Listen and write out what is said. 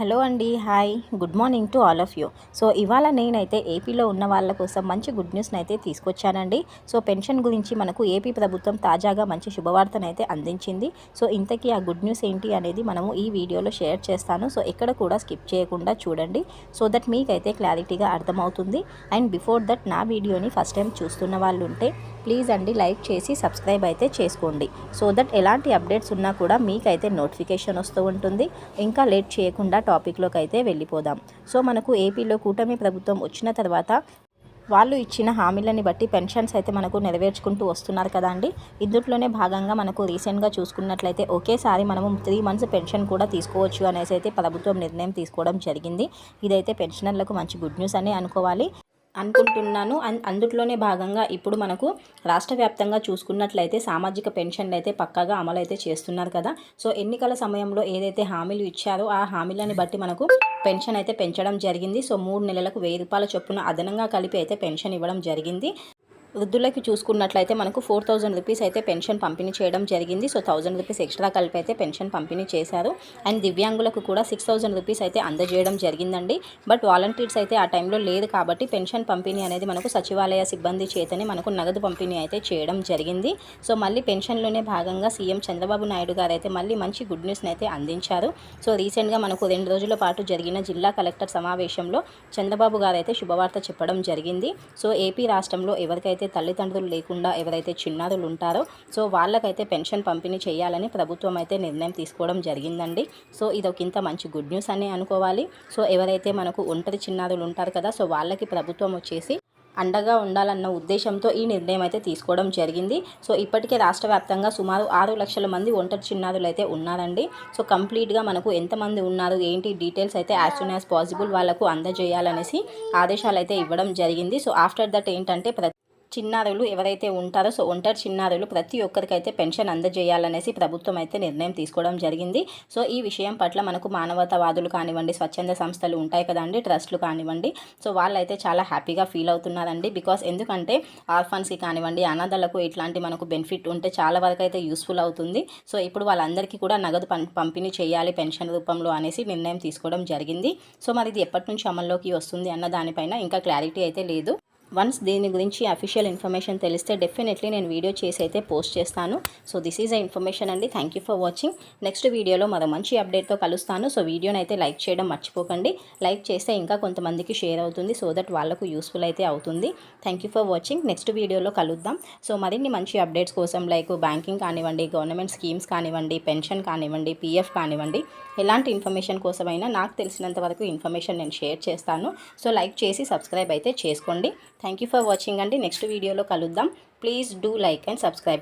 Hello అండి hi. Good morning to all of you. So ఇవాళ నేనైతే ఏపీలో ఉన్న వాళ్ళ కోసం మంచి గుడ్ న్యూస్ని అయితే తీసుకొచ్చానండి. సో పెన్షన్ గురించి మనకు ఏపీ ప్రభుత్వం తాజాగా మంచి శుభవార్తనైతే అందించింది. సో ఇంతకీ ఆ గుడ్ న్యూస్ ఏంటి అనేది మనము ఈ వీడియోలో షేర్ చేస్తాను. సో ఎక్కడ కూడా స్కిప్ చేయకుండా చూడండి. సో దట్ మీకైతే క్లారిటీగా అర్థమవుతుంది. అండ్ బిఫోర్ దట్ నా వీడియోని ఫస్ట్ టైం చూస్తున్న వాళ్ళు ఉంటే ప్లీజ్ అండి లైక్ చేసి సబ్స్క్రైబ్ అయితే చేసుకోండి. సో దట్ ఎలాంటి అప్డేట్స్ ఉన్నా కూడా మీకైతే నోటిఫికేషన్ వస్తూ ఉంటుంది. ఇంకా లేట్ చేయకుండా టాపిక్లోకి అయితే వెళ్ళిపోదాం. సో మనకు ఏపీలో కూటమి ప్రభుత్వం వచ్చిన తర్వాత వాళ్ళు ఇచ్చిన హామీలని బట్టి పెన్షన్స్ అయితే మనకు నెరవేర్చుకుంటూ వస్తున్నారు కదా అండి. ఇందులోనే భాగంగా మనకు రీసెంట్గా చూసుకున్నట్లయితే ఒకేసారి మనము త్రీ మంత్స్ పెన్షన్ కూడా తీసుకోవచ్చు అనేసి అయితే ప్రభుత్వం నిర్ణయం తీసుకోవడం జరిగింది. ఇదైతే పెన్షనర్లకు మంచి గుడ్ న్యూస్ అనే అనుకోవాలి. అనుకుంటున్నాను. అన్ అందుట్లోనే భాగంగా ఇప్పుడు మనకు రాష్ట్ర వ్యాప్తంగా చూసుకున్నట్లయితే సామాజిక పెన్షన్లు అయితే పక్కాగా అమలు అయితే చేస్తున్నారు కదా. సో ఎన్నికల సమయంలో ఏదైతే హామీలు ఇచ్చారో ఆ హామీలని బట్టి మనకు పెన్షన్ అయితే పెంచడం జరిగింది. సో మూడు నెలలకు వెయ్యి రూపాయల చొప్పున అదనంగా కలిపి అయితే పెన్షన్ ఇవ్వడం జరిగింది. వృద్ధులకి చూసుకున్నట్లయితే మనకు ఫోర్ థౌజండ్ రూపీస్ అయితే పెన్షన్ పంపిణీ చేయడం జరిగింది. సో థౌజండ్ రూపీస్ ఎక్స్ట్రా కలిపి అయితే పెన్షన్ పంపిణీ చేశారు. అండ్ దివ్యాంగులకు కూడా సిక్స్ థౌజండ్ రూపీస్ అయితే అందజేయడం జరిగిందండి. బట్ వాలంటీర్స్ అయితే ఆ టైంలో లేదు కాబట్టి పెన్షన్ పంపిణీ అనేది మనకు సచివాలయ సిబ్బంది చేతనే మనకు నగదు పంపిణీ అయితే చేయడం జరిగింది. సో మళ్ళీ పెన్షన్లోనే భాగంగా సీఎం చంద్రబాబు నాయుడు గారు అయితే మళ్ళీ మంచి గుడ్ న్యూస్ని అయితే అందించారు. సో రీసెంట్గా మనకు రెండు రోజుల పాటు జరిగిన జిల్లా కలెక్టర్ సమావేశంలో చంద్రబాబు గారు అయితే శుభవార్త చెప్పడం జరిగింది. సో ఏపీ రాష్ట్రంలో ఎవరికైతే తల్లిదండ్రులు లేకుండా ఎవరైతే చిన్నారులు ఉంటారో సో వాళ్ళకైతే పెన్షన్ పంపిణీ చేయాలని ప్రభుత్వం అయితే నిర్ణయం తీసుకోవడం జరిగిందండి. సో ఇది ఒక ఇంత మంచి గుడ్ న్యూస్ అని అనుకోవాలి. సో ఎవరైతే మనకు ఒంటరి చిన్నారులు ఉంటారు కదా సో వాళ్ళకి ప్రభుత్వం వచ్చేసి అండగా ఉండాలన్న ఉద్దేశంతో ఈ నిర్ణయం అయితే తీసుకోవడం జరిగింది. సో ఇప్పటికే రాష్ట్ర వ్యాప్తంగా సుమారు ఆరు లక్షల మంది ఒంటరి చిన్నారులు అయితే ఉన్నారండి. సో కంప్లీట్గా మనకు ఎంతమంది ఉన్నారు ఏంటి డీటెయిల్స్ అయితే యాజ్ సూన్ యాజ్ పాసిబుల్ వాళ్ళకు అందజేయాలనేసి ఆదేశాలు అయితే ఇవ్వడం జరిగింది. సో ఆఫ్టర్ దట్ ఏంటంటే చిన్నారులు ఎవరైతే ఉంటారో సో ఒంటరి చిన్నారులు ప్రతి ఒక్కరికైతే పెన్షన్ అందజేయాలనేసి ప్రభుత్వం అయితే నిర్ణయం తీసుకోవడం జరిగింది. సో ఈ విషయం పట్ల మనకు మానవతావాదులు కానివ్వండి స్వచ్ఛంద సంస్థలు ఉంటాయి కదండి ట్రస్ట్లు కానివ్వండి సో వాళ్ళైతే చాలా హ్యాపీగా ఫీల్ అవుతున్నారండి. బికాస్ ఎందుకంటే ఆర్ఫన్స్కి కానివ్వండి అనాథలకు ఇట్లాంటి మనకు బెనిఫిట్ ఉంటే చాలా వరకు అయితే యూస్ఫుల్ అవుతుంది. సో ఇప్పుడు వాళ్ళందరికీ కూడా నగదు పంపిణీ చేయాలి పెన్షన్ రూపంలో అనేసి నిర్ణయం తీసుకోవడం జరిగింది. సో మరి ఇది ఎప్పటి నుంచి అమల్లోకి వస్తుంది అన్న దానిపైన ఇంకా క్లారిటీ అయితే లేదు. వన్స్ దీని గురించి అఫీషియల్ ఇన్ఫర్మేషన్ తెలిస్తే డెఫినెట్లీ నేను వీడియో చేసి అయితే పోస్ట్ చేస్తాను. So this is a information అండి. Thank you for watching next వీడియోలో మరో మంచి అప్డేట్తో కలుస్తాను. సో వీడియోని అయితే లైక్ చేయడం మర్చిపోకండి. లైక్ చేస్తే ఇంకా కొంతమందికి షేర్ అవుతుంది. సో దట్ వాళ్ళకు యూస్ఫుల్ అయితే అవుతుంది. Thank you for watching next వీడియోలో కలుద్దాం. సో మరిన్ని మంచి అప్డేట్స్ కోసం లైక్ బ్యాంకింగ్ కానివ్వండి గవర్నమెంట్ స్కీమ్స్ కానివ్వండి పెన్షన్ కానివ్వండి పీఎఫ్ కానివ్వండి ఎలాంటి ఇన్ఫర్మేషన్ కోసమైనా నాకు తెలిసినంత వరకు ఇన్ఫర్మేషన్ నేను షేర్ చేస్తాను. సో లైక్ చేసి సబ్స్క్రైబ్ అయితే చేసుకోండి. థ్యాంక్ యూ ఫర్ వాచింగ్ అండి. నెక్స్ట్ వీడియోలో కలుద్దాం. Please do like and subscribe